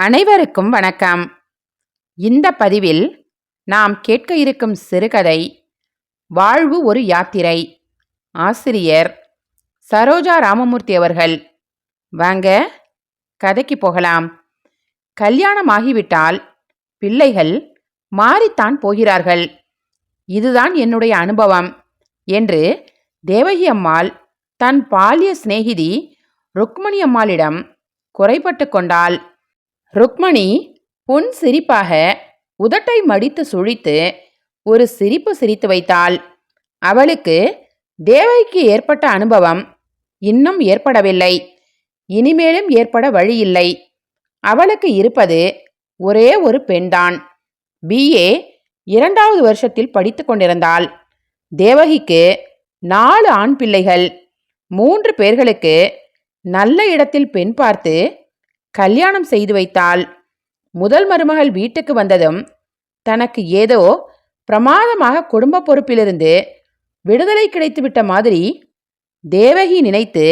அனைவருக்கும் வணக்கம். இந்த பதிவில் நாம் கேட்க இருக்கும் சிறுகதை வாழ்வு ஒரு யாத்திரை ஆசிரியர் சரோஜா ராமமூர்த்தி அவர்கள். வாங்க கதைக்கு போகலாம். கல்யாணமாகிவிட்டால் பிள்ளைகள் மாறித்தான் போகிறார்கள். இதுதான் என்னுடைய அனுபவம் என்று தேவகி அம்மாள் தன் பால்ய சிநேகிதி ருக்மணி அம்மாளிடம் குறைபட்டு கொண்டாள். ருக்மணி புன் சிரிப்பாக உதட்டை மடித்து சுழித்து ஒரு சிரிப்பு சிரித்து வைத்தாள். அவளுக்கு தேவைக்கு ஏற்பட்ட அனுபவம் இன்னும் ஏற்படவில்லை. இனிமேலும் ஏற்பட வழியில்லை. அவளுக்கு இருப்பது ஒரே ஒரு பெண்தான். பிஏ இரண்டாவது வருஷத்தில் படித்து கொண்டிருந்தாள். தேவகிக்கு நாலு ஆண் பிள்ளைகள். மூன்று பேர்களுக்கு நல்ல இடத்தில் பெண் பார்த்து கல்யாணம் செய்து வைத்தாள். முதல் மருமகள் வீட்டுக்கு வந்ததும் தனக்கு ஏதோ பிரமாதமாக குடும்ப பொறுப்பிலிருந்து விடுதலை கிடைத்துவிட்ட மாதிரி தேவகி நினைத்து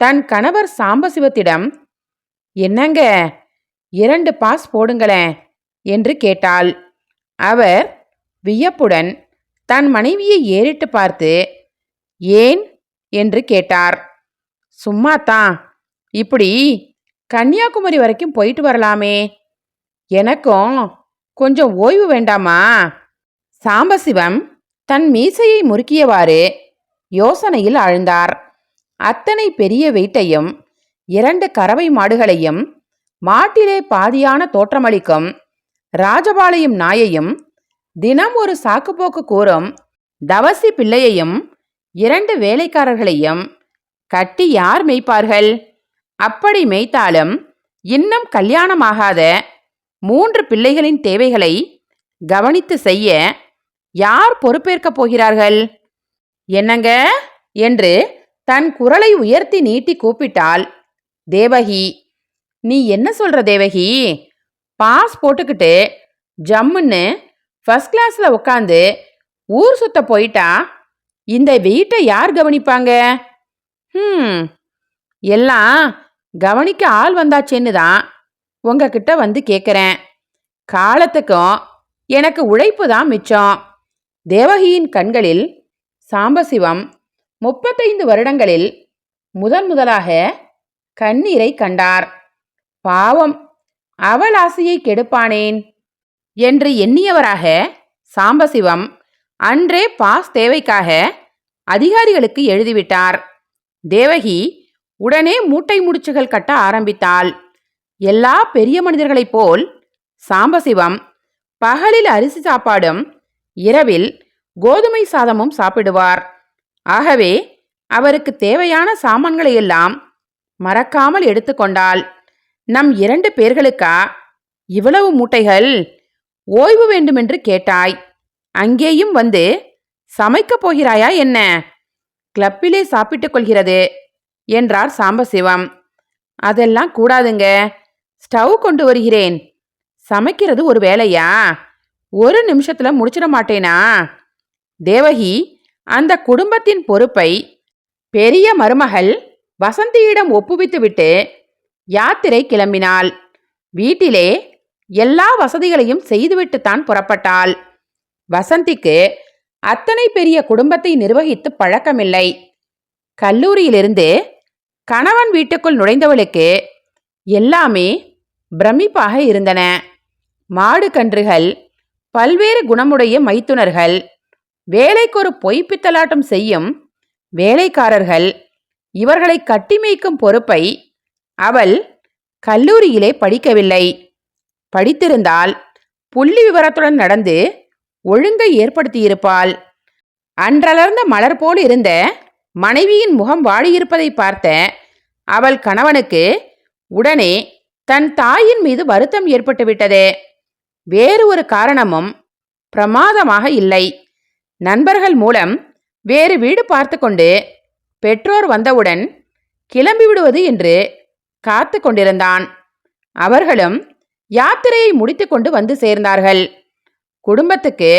தன் கணவர் சாம்பசிவத்திடம் என்னங்க இரண்டு பாஸ் போடுங்களேன் என்று கேட்டாள். அவர் வியப்புடன் தன் மனைவியை ஏறிட்டு பார்த்து ஏன்? என்று கேட்டார். சும்மாத்தான். இப்படி கன்னியாகுமரி வரைக்கும் போயிட்டு வரலாமே. எனக்கும் கொஞ்சம் ஓய்வு வேண்டாமா? சாம்பசிவம் தன் மீசையை முறுக்கியவாறு யோசனையில் ஆழ்ந்தார். அத்தனை பெரிய வெயிட்டையும் இரண்டு கறவை மாடுகளையும் மாட்டிலே பாதியான தோற்றமளிக்கும் ராஜபாளையம் நாயையும் தினம் ஒரு சாக்குப்போக்கு கூறும் தவசி பிள்ளையையும் இரண்டு வேலைக்காரர்களையும் கட்டி யார் மேய்ப்பார்கள்? அப்படி மேய்த்தாலும் இன்னும் கல்யாணமாகாத மூன்று பிள்ளைகளின் தேவைகளை கவனித்து செய்ய யார் பொறுப்பேற்கப் போகிறார்கள்? என்னங்க? என்று தன் குரலை உயர்த்தி நீட்டி கூப்பிட்டாள் தேவகி. நீ என்ன சொல்ற தேவகி? பாஸ் போட்டுக்கிட்டு ஜம்முன்னு ஃபர்ஸ்ட் கிளாஸில் உட்காந்து ஊர் சுத்த போயிட்டா? இந்த வீட்டை யார் கவனிப்பாங்க? ம் எல்லாம் கவனிக்க ஆள் வந்தாச்சேன்னு தான் உங்ககிட்ட வந்து கேட்குறேன் காலத்துக்கும் எனக்கு உழைப்பு தான் மிச்சம். தேவகியின் கண்களில் சாம்பசிவம் முப்பத்தைந்து வருடங்களில் முதன் முதலாக கண்ணீரை கண்டார். பாவம் அவள் ஆசையை கெடுப்பானேன் என்று எண்ணியவராக சாம்பசிவம் அன்றே பாஸ் தேவைக்காக அதிகாரிகளுக்கு எழுதிவிட்டார். தேவகி உடனே மூட்டை முடிச்சுகள் கட்ட ஆரம்பித்தாள். எல்லா பெரிய மனிதர்களைப் போல் சாம்பசிவம் பகலில் அரிசி சாப்பாடும் இரவில் கோதுமை சாதமும் சாப்பிடுவார். ஆகவே அவருக்கு தேவையான சாமான்களை எல்லாம் மறக்காமல் எடுத்துக்கொண்டாள் நம் இரண்டு பேர்களுக்கா இவ்வளவு மூட்டைகள்? ஓய்வு வேண்டுமென்று கேட்டாய். அங்கேயும் வந்து சமைக்கப் போகிறாயா என்ன? கிளப்பிலே சாப்பிட்டுக் கொள்கிறது. என்றார் சாம்பசிவம். அதெல்லாம் கூடாதுங்க. ஸ்டவ் கொண்டு வருகிறேன். சமைக்கிறது ஒரு வேலையா? ஒரு நிமிஷத்துல முடிச்சிட மாட்டேனா? தேவகி அந்த குடும்பத்தின் பொறுப்பை பெரிய மருமகள் வசந்தியிடம் ஒப்புவித்துவிட்டு யாத்திரை கிளம்பினாள். வீட்டிலே எல்லா வசதிகளையும் செய்துவிட்டுத்தான் புறப்பட்டாள். வசந்திக்கு அத்தனை பெரிய குடும்பத்தை நிர்வகித்து பழக்கமில்லை. கல்லூரியிலிருந்து கணவன் வீட்டுக்குள் நுழைந்தவளுக்கு எல்லாமே பிரமிப்பாக இருந்தன. மாடு கன்றுகள் பல்வேறு குணமுடைய மைத்துனர்கள் வேலைக்கொரு பொய்ப்பித்தலாட்டம் செய்யும் வேலைக்காரர்கள் இவர்களை கட்டி மேய்க்கும் பொறுப்பை அவள் கல்லூரியிலே படிக்கவில்லை. படித்திருந்தால் புள்ளி விவரத்துடன் நடந்து ஒழுங்கை ஏற்படுத்தியிருப்பாள். அன்றலர்ந்த மலர் போல் இருந்த மனைவியின் முகம் வாடியிருப்பதை பார்த்த அவள் கணவனுக்கு உடனே தன் தாயின் மீது வருத்தம் ஏற்பட்டுவிட்டது. வேறு ஒரு காரணமும் பிரமாதமாக இல்லை. நண்பர்கள் மூலம் வேறு வீடு பார்த்து கொண்டு பெற்றோர் வந்தவுடன் கிளம்பி விடுவது என்று காத்து கொண்டிருந்தான். அவர்களும் யாத்திரையை முடித்துக்கொண்டு வந்து சேர்ந்தார்கள். குடும்பத்துக்கு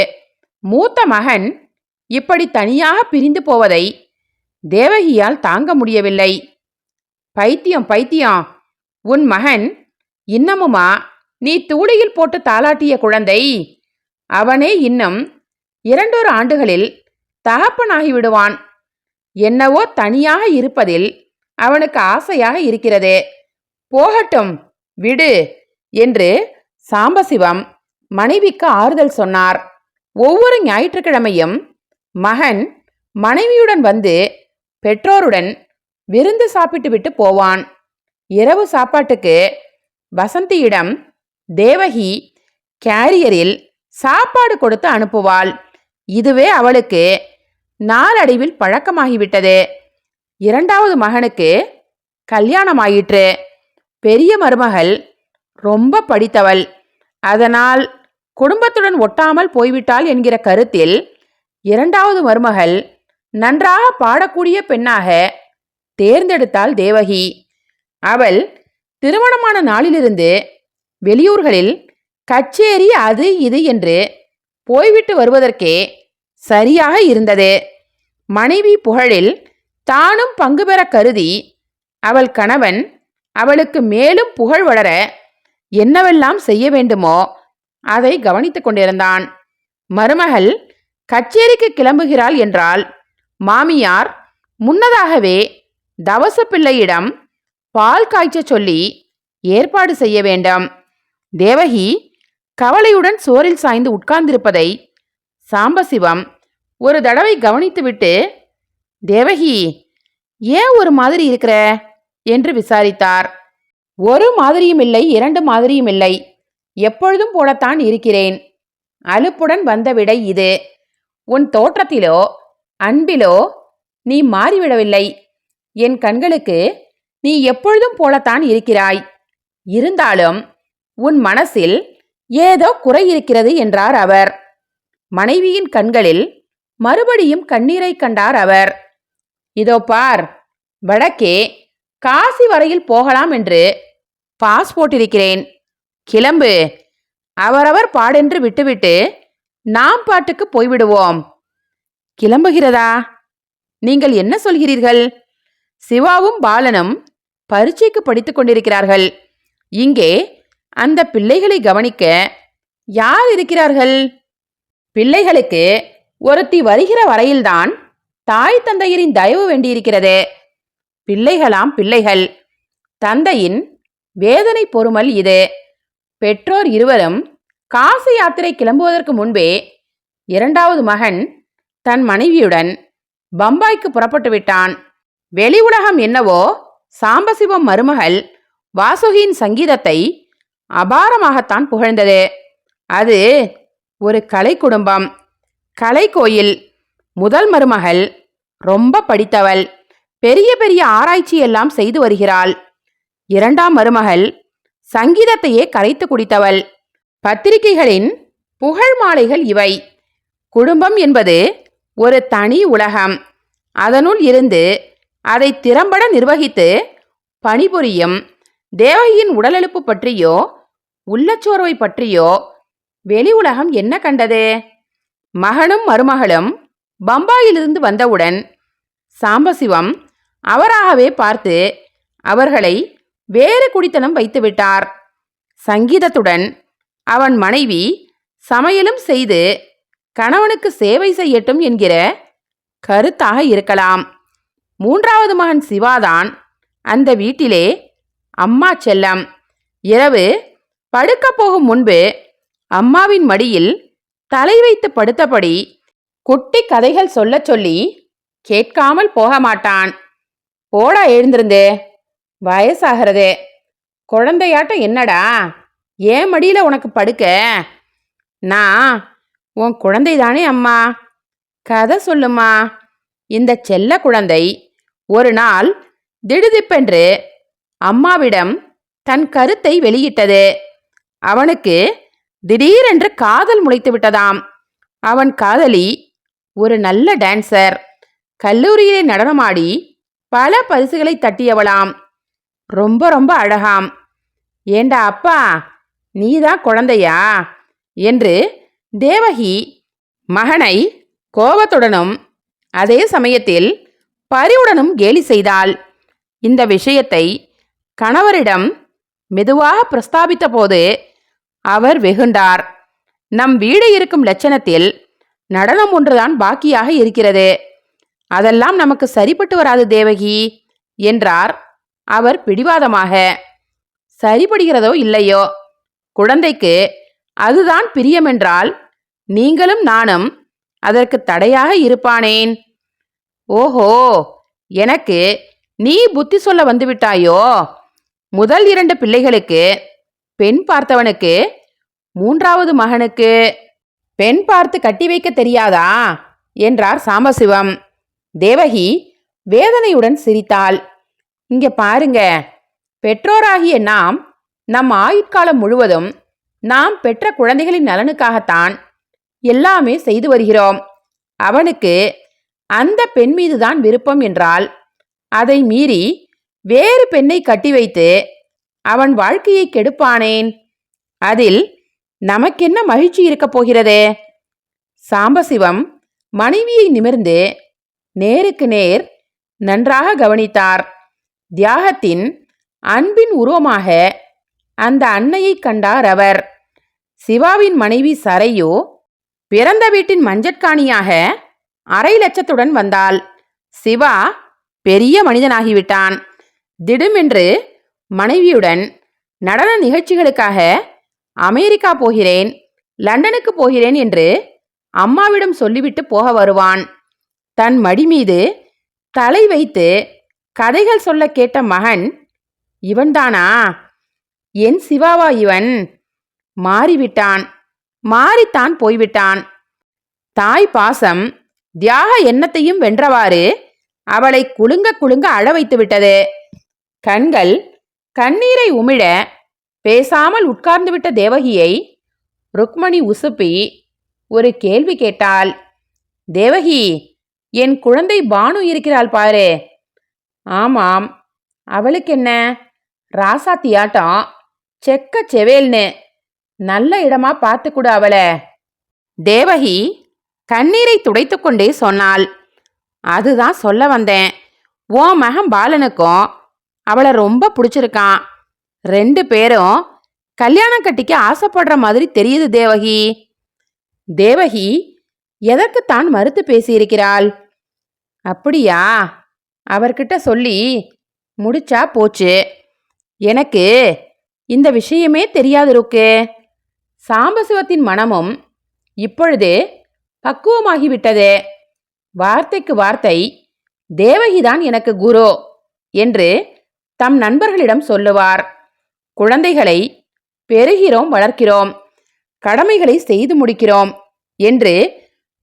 மூத்த மகன் இப்படி தனியாக பிரிந்து போவதை தேவகியால் தாங்க முடியவில்லை. பைத்தியம் பைத்தியம். உன் மகன் இன்னமுமா நீ தூளியில் போட்டு தாளாட்டிய குழந்தை? அவனே இன்னும் இரண்டொரு ஆண்டுகளில் தகப்பனாகி விடுவான். என்னவோ தனியாக இருப்பதில் அவனுக்கு ஆசையாக இருக்கிறது. போகட்டும் விடு என்று சாம்பசிவம் மனைவிக்கு ஆறுதல் சொன்னார். ஒவ்வொரு ஞாயிற்றுக்கிழமையும் மகன் மனைவியுடன் வந்து பெற்றோருடன் விருந்து சாப்பிட்டு விட்டு போவான். இரவு சாப்பாட்டுக்கு வசந்தியிடம் தேவகி கேரியரில் சாப்பாடு கொடுத்து அனுப்புவாள். இதுவே அவளுக்கு நாளடைவில் பழக்கமாகிவிட்டது. இரண்டாவது மகனுக்கு கல்யாணமாயிற்று. பெரிய மருமகள் ரொம்ப படித்தவள். அதனால் குடும்பத்துடன் ஒட்டாமல் போய்விட்டாள் என்கிற கருத்தில் இரண்டாவது மருமகள் நன்றாக பாடக்கூடிய பெண்ணாக தேர்ந்தெடுத்தாள் தேவகி. அவள் திருமணமான நாளிலிருந்து வெளியூர்களில் கச்சேரி அது இது என்று போய்விட்டு வருவதற்கே சரியாக இருந்தது. மனைவி புகழில் தானும் பங்கு பெற கருதி அவள் கணவன் அவளுக்கு மேலும் புகழ் வளர என்னவெல்லாம் செய்ய வேண்டுமோ அதை கவனித்து கொண்டிருந்தான். மருமகள் கச்சேரிக்கு கிளம்புகிறாள் என்றால் மாமியார் முன்னதாகவே தவச பிள்ளையிடம் பால் காய்ச்ச சொல்லி ஏற்பாடு செய்ய வேண்டும். தேவகி கவலையுடன் சோரில் சாய்ந்து உட்கார்ந்திருப்பதை சாம்பசிவம் ஒரு தடவை கவனித்துவிட்டு தேவகி ஏன் ஒரு மாதிரி இருக்கிற? என்று விசாரித்தார். ஒரு மாதிரியும் இல்லை இரண்டு மாதிரியும் இல்லை. எப்பொழுதும் போலத்தான் இருக்கிறேன். அலுப்புடன் வந்த விடை இது. உன் தோற்றத்திலோ அன்பிலோ நீ மாறிவிடவில்லை. என் கண்களுக்கு நீ எப்பொழுதும் போலத்தான் இருக்கிறாய். இருந்தாலும் உன் மனசில் ஏதோ குறை இருக்கிறது என்றார் அவர். மனைவியின் கண்களில் மறுபடியும் கண்ணீரை கண்டார் அவர். இதோ பார் வடக்கே காசி வரையில் போகலாம் என்று பாஸ் போட்டிருக்கிறேன். கிளம்பு. அவரவர் பாடென்று விட்டுவிட்டு நாம் பாட்டுக்கு போய்விடுவோம். கிளம்புகிறதா? நீங்கள் என்ன சொல்கிறீர்கள்? சிவாவும் பாலனும் பரீட்சைக்கு படித்து கொண்டிருக்கிறார்கள். இங்கே அந்த பிள்ளைகளை கவனிக்க யார் இருக்கிறார்கள்? பிள்ளைகளுக்கு ஒருத்தி வருகிற வரையில்தான் தாய் தந்தையரின் தயவு வேண்டியிருக்கிறது. பிள்ளைகளாம் பிள்ளைகள். தந்தையின் வேதனை பொறுமல் இது. பெற்றோர் இருவரும் காசி யாத்திரை கிளம்புவதற்கு முன்பே இரண்டாவது மகன் தன் மனைவியுடன் பம்பாய்க்கு புறப்பட்டு விட்டான் வெளி உலகம் என்னவோ சாம்பசிவம் மருமகள் வாசுகியின் சங்கீதத்தை அபாரமாகத்தான் புகழ்ந்தது. அது ஒரு கலை குடும்பம். கலை கோயில். முதல் மருமகள். ரொம்ப படித்தவள். பெரிய பெரிய ஆராய்ச்சி எல்லாம் செய்து வருகிறாள். இரண்டாம் மருமகள். சங்கீதத்தையே கரைத்து குடித்தவள். பத்திரிகைகளின் புகழ் மாலைகள் இவை. குடும்பம் என்பது ஒரு தனி உலகம். அதனுள் இருந்து அதை திறம்பட நிர்வகித்து பணிபுரியும் தேவகியின் உடலெழுப்பு பற்றியோ உள்ளச்சோர்வை பற்றியோ வெளி உலகம் என்ன கண்டது? மகனும் மருமகளும் பம்பாயிலிருந்து வந்தவுடன் சாம்பசிவம் அவராகவே பார்த்து அவர்களை வேறு குடித்தனம் வைத்துவிட்டார் சங்கீதத்துடன் அவன் மனைவி சமையலும் செய்து கணவனுக்கு சேவை செய்யட்டும் என்கிற கருத்தாக இருக்கலாம். மூன்றாவது மகன் சிவாதான். அந்த வீட்டிலே அம்மா செல்லம். இரவு படுக்கப் போகும் முன்பு அம்மாவின் மடியில் தலை வைத்து படுத்தபடி குட்டி கதைகள் சொல்லச் சொல்லி கேட்காமல் போக மாட்டான். போடா எழுந்திருந்தே வயசாகிறதே. குழந்தையாட்டம் என்னடா? ஏன் மடியில் உனக்கு படுக்க? நான் உன் குழந்தை தானே அம்மா. கதை சொல்லுமா. இந்த செல்ல குழந்தை ஒரு நாள் திடுதிப்பென்று அம்மாவிடம் தன் கருத்தை வெளியிட்டது. அவனுக்கு திடீரென்று காதல் முளைத்து விட்டதாம். அவன் காதலி ஒரு நல்ல டான்சர். கல்லூரியிலே நடனமாடி பல பரிசுகளை தட்டியவளாம். ரொம்ப ரொம்ப அழகாம். ஏண்டா அப்பா நீதான் குழந்தையா? என்று தேவகி மகனை கோபத்துடனும் அதே சமயத்தில் பரிவுடனும் கேலி செய்தாள். இந்த விஷயத்தை கணவரிடம் மெதுவாக பிரஸ்தாபித்த போது அவர் வெகுண்டார். நம் வீடு இருக்கும் லட்சணத்தில் நடனம் ஒன்றுதான் பாக்கியாக இருக்கிறது. அதெல்லாம் நமக்கு சரிப்பட்டு வராது தேவகி என்றார். அவர் பிடிவாதமாக சரிபடுகிறதோ இல்லையோ? குழந்தைக்கு அதுதான் பிரியமென்றால் நீங்களும் நானும் அதற்கு தடையாக இருப்பானேன். ஓஹோ எனக்கு நீ புத்தி சொல்ல வந்துவிட்டாயோ? முதல் இரண்டு பிள்ளைகளுக்கு பெண் பார்த்தவனுக்கு மூன்றாவது மகனுக்கு பெண் பார்த்து கட்டி வைக்க தெரியாதா? என்றார் சாம்பசிவம் தேவகி வேதனையுடன் சிரித்தாள். இங்க பாருங்க பெற்றோராகிய நாம் நம் ஆயுட்காலம் முழுவதும் நாம் பெற்ற குழந்தைகளின் நலனுக்காகத்தான் எல்லாமே செய்து வருகிறோம். அவனுக்கு அந்த பெண் மீதுதான் விருப்பம் என்றால் அதை மீறி வேறு பெண்ணை கட்டி வைத்து அவன் வாழ்க்கையை கெடுப்பானேன். அதில் நமக்கென்ன மகிழ்ச்சி இருக்கப் போகிறது? சாம்பசிவம் மனைவியை நிமிர்ந்து நேருக்கு நேர் நன்றாக கவனித்தார். தியாகத்தின் அன்பின் உருவமாக அந்த அன்னையை கண்டார் அவர். சிவாவின் மனைவி சரையோ பிறந்த வீட்டின் மஞ்சட்காணியாக அரை லட்சத்துடன் வந்தாள். சிவா பெரிய மனிதனாகிவிட்டான். திடுமென்று மனைவியுடன் நடன நிகழ்ச்சிகளுக்காக அமெரிக்கா போகிறேன் லண்டனுக்கு போகிறேன் என்று அம்மாவிடம் சொல்லிவிட்டு போக வருவான். தன் மடி மீது தலை வைத்து கதைகள் சொல்ல கேட்ட மகன் இவன்தானா? என் சிவாவா இவன்? மாறிவிட்டான். மாறித்தான் போய்விட்டான். தாய் பாசம் தியாக எண்ணத்தையும் வென்றவாறு அவளை குலுங்க குலுங்க அழ வைத்து விட்டது. கண்கள் கண்ணீரை உமிழ பேசாமல் உட்கார்ந்துவிட்ட தேவகியை ருக்மணி உசுப்பி ஒரு கேள்வி கேட்டாள். தேவகி என் குழந்தை பானு இருக்கிறாள் பாரு. ஆமாம். அவளுக்கு என்ன ராசாத்தியாட்டம் செக்க செவேல்னு. நல்ல இடமா பார்த்துக்கூட அவளை. தேவகி கண்ணீரை துடைத்துக்கொண்டே சொன்னாள். அதுதான் சொல்ல வந்தேன். ஓ மகன் பாலனுக்கும் அவளை ரொம்ப பிடிச்சிருக்கான். ரெண்டு பேரும் கல்யாணம் கட்டிக்க ஆசைப்படுற மாதிரி தெரியுது தேவகி. தேவகி எதற்குத்தான் மறுத்து பேசியிருக்கிறாள்? அப்படியா? அவர்கிட்ட சொல்லி முடிச்சா போச்சு. எனக்கு இந்த விஷயமே தெரியாது இருக்கு சாம்பசிவத்தின் மனமும் இப்பொழுது பக்குவமாகிவிட்டது. வார்த்தைக்கு வார்த்தை தேவகிதான் எனக்கு குரு என்று தம் நண்பர்களிடம் சொல்லுவார். குழந்தைகளை பெறுகிறோம் வளர்க்கிறோம் கடமைகளை செய்து முடிக்கிறோம் என்று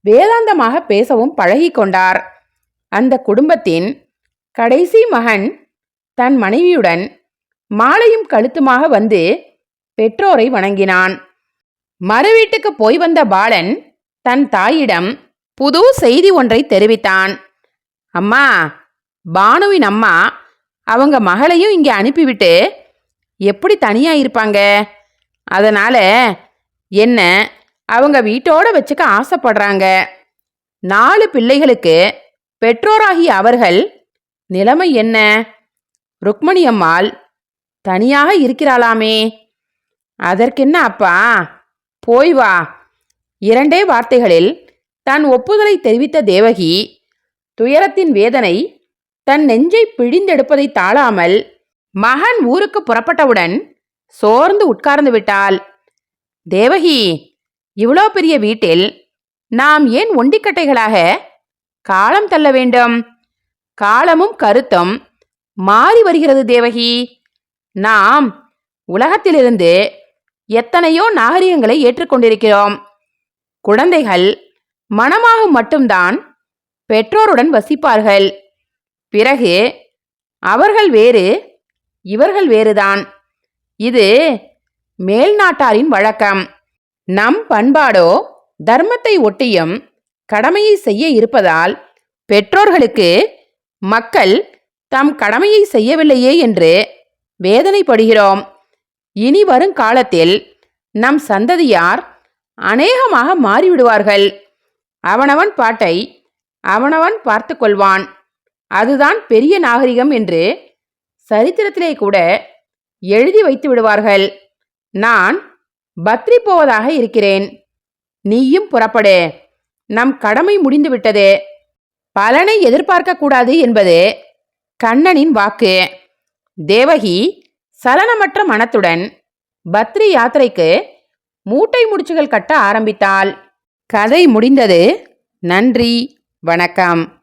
வேதாந்தமாக பேசவும் பழகிக்கொண்டார் அந்த குடும்பத்தின் கடைசி மகன் தன் மனைவியுடன் மாலையும் கழுத்துமாக வந்து பெற்றோரை வணங்கினான். மறு வீட்டுக்கு போய் வந்த பாலன் தன் தாயிடம் புது செய்தி ஒன்றை தெரிவித்தான். அம்மா பானுவின் அம்மா அவங்க மகளையும் இங்கே அனுப்பிவிட்டு எப்படி தனியா இருப்பாங்க? அதனால என்ன அவங்க வீட்டோட வச்சுக்க ஆசைப்படுறாங்க. நாலு பிள்ளைகளுக்கு பெற்றோராகிய அவர்கள் நிலைமை என்ன? ருக்மணி அம்மாள் தனியாக இருக்கிறாளாமே. அதற்கென்ன அப்பா? போய் வா. இரண்டே வார்த்தைகளில் தன் ஒப்புதலை தெரிவித்த தேவகி துயரத்தின் வேதனை தன் நெஞ்சை பிழிந்தெடுப்பதை தாழாமல் மகன் ஊருக்கு புறப்பட்டவுடன் சோர்ந்து உட்கார்ந்து விட்டாள். தேவகி இவ்வளோ பெரிய வீட்டில் நாம் ஏன் ஒண்டிக்கட்டைகளாக காலம் தள்ள வேண்டும்? காலமும் கருத்தும் மாறி வருகிறது தேவகி. நாம் உலகத்திலிருந்து எத்தனையோ நாகரிகங்களை ஏற்றுக்கொண்டிருக்கிறோம். குழந்தைகள் மனமாக மட்டும்தான் பெற்றோருடன் வசிப்பார்கள். பிறகு அவர்கள் வேறு இவர்கள் வேறுதான். இது மேல்நாட்டாரின் வழக்கம். நம் பண்பாடோ தர்மத்தை ஒட்டியும் கடமையை செய்ய இருப்பதால் பெற்றோர்களுக்கு மக்கள் தம் கடமையை செய்யவில்லையே என்று வேதனைப்படுகிறோம். இனி வரும் காலத்தில் நம் சந்ததியார் அநேகமாக மாறிவிடுவார்கள். அவனவன் பாட்டை அவனவன் பார்த்து கொள்வான். அதுதான் பெரிய நாகரிகம் என்று சரித்திரத்திலே கூட எழுதி வைத்து விடுவார்கள். நான் பத்ரி போவதாக இருக்கிறேன். நீயும் புறப்படு. நம் கடமை முடிந்துவிட்டது பலனை எதிர்பார்க்க கூடாது என்பது கண்ணனின் வாக்கு. தேவகி சலனமற்ற மனத்துடன் பத்ரி யாத்திரைக்கு மூட்டை முடிச்சுகள் கட்ட ஆரம்பித்தாள். கதை முடிந்தது. நன்றி. வணக்கம்.